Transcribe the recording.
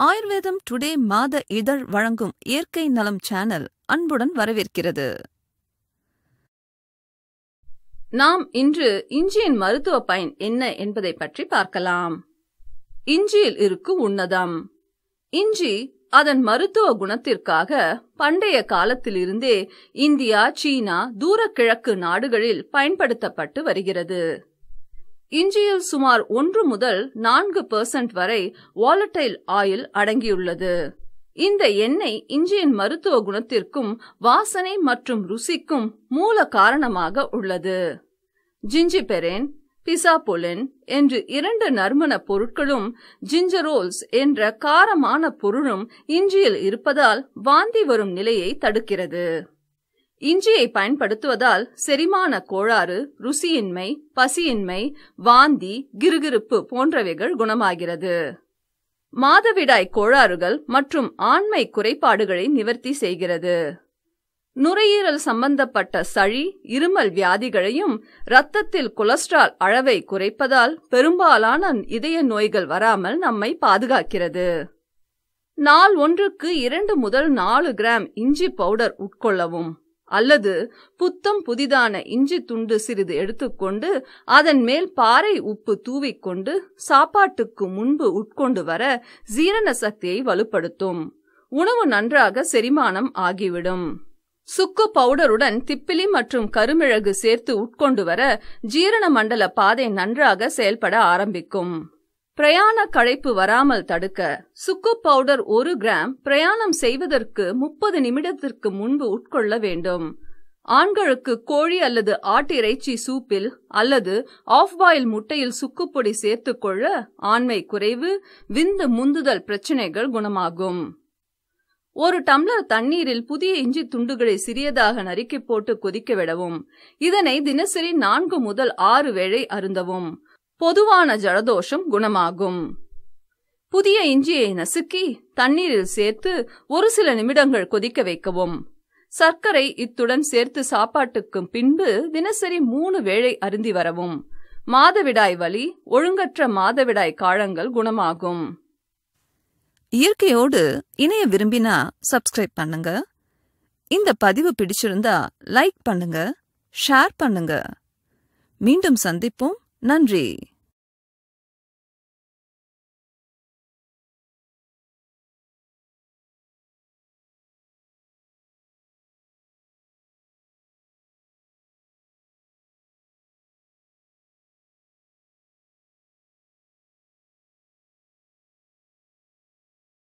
ஆயுர்வேதம் டுடே மாத இதழ் வழங்கும் இயற்கை நலம் சேனல் அன்புடன் வரவேற்கிறது. நாம் இன்று இஞ்சியின் மருத்துவ பயன் என்ன என்பதை பற்றி பார்க்கலாம். இஞ்சியில் இருக்கும் உன்னதம். இஞ்சி அதன் மருத்துவ குணத்திற்காக பண்டைய காலத்திலிருந்தே இந்தியா சீனா தூரக்கிழக்கு நாடுகளில் பயன்படுத்தப்பட்டு வருகிறது. இஞ்சியில் சுமார் ஒன்று முதல் நான்கு பெர்சன்ட் வரை வாலட்டைல் ஆயில் அடங்கியுள்ளது. இந்த எண்ணெய் இஞ்சியின் மருத்துவ குணத்திற்கும் வாசனை மற்றும் ருசிக்கும் மூல காரணமாக உள்ளது. ஜிஞ்சிபெரேன் பிசாபொலின் என்று இரண்டு நறுமண பொருட்களும் ஜிஞ்சரோல்ஸ் என்ற காரமான பொருளும் இஞ்சியில் இருப்பதால் வாந்தி வரும் நிலையை தடுக்கிறது. இஞ்சியை பயன்படுத்துவதால் செரிமான கோளாறு ருசியின்மை பசியின்மை வாந்தி கிருகிருப்பு போன்றவைகள் குணமாகிறது. மாதவிடாய் கோளாறுகள் மற்றும் ஆண்மை குறைபாடுகளை நிவர்த்தி செய்கிறது. நுரையீரல் சம்பந்தப்பட்ட சளி இருமல் வியாதிகளையும் இரத்தத்தில் கொலஸ்ட்ரால் அளவை குறைப்பதால் பெரும்பாலான இதய நோய்கள் வராமல் நம்மை பாதுகாக்கிறது. நாள் ஒன்றுக்கு இரண்டு முதல் நாலு கிராம் இஞ்சி பவுடர் உட்கொள்ளவும். அல்லது புத்தம் புதிதான இஞ்சி துண்டு சிறிது எடுத்துக்கொண்டு அதன் மேல் பாறை உப்பு தூவிக்கொண்டு சாப்பாட்டுக்கு முன்பு உட்கொண்டு வர ஜீரண சக்தியை வலுப்படுத்தும். உணவு நன்றாக செரிமானம் ஆகிவிடும். சுக்கு பவுடருடன் திப்பிலி மற்றும் கருமிழகு சேர்த்து உட்கொண்டு வர ஜீரண மண்டல பாதை நன்றாக செயல்பட ஆரம்பிக்கும். பிரயாண களைப்பு வராமல் தடுக்க சுக்கு பவுடர் ஒரு கிராம் பிரயாணம் செய்வதற்கு முப்பது நிமிடத்திற்கு முன்பு உட்கொள்ள வேண்டும். ஆண்களுக்கு கோழி அல்லது ஆட்டிறைச்சி சூப்பில் அல்லது ஆஃப் பாயில் முட்டையில் சுக்குப்பொடி சேர்த்துக்கொள்ள ஆண்மை குறைவு விந்து முந்துதல் பிரச்சனைகள் குணமாகும். ஒரு டம்ளர் தண்ணீரில் புதிய இஞ்சி துண்டுகளை சிறியதாக நறுக்கி போட்டு கொதிக்க விடவும். இதனை தினசரி நான்கு முதல் ஆறு வேளை அருந்தவும். பொதுவான ஜலதோஷம் குணமாகும். புதிய இஞ்சியை நசுக்கி தண்ணீரில் சேர்த்து ஒரு சில நிமிடங்கள் கொதிக்க வைக்கவும். சர்க்கரை இத்துடன் சேர்த்து சாப்பாட்டுக்கு பின்பு தினசரி மூணு வேளை அருந்தி வரவும். மாதவிடாய் வலி ஒழுங்கற்ற மாதவிடாய் காலங்கள் குணமாகும். இயற்கையோடு இணைய விரும்பினா சப்ஸ்கிரைப் பண்ணுங்க. இந்த பதிவு பிடிச்சிருந்தா லைக் பண்ணுங்க ஷேர் பண்ணுங்க. மீண்டும் சந்திப்போம். நன்றி.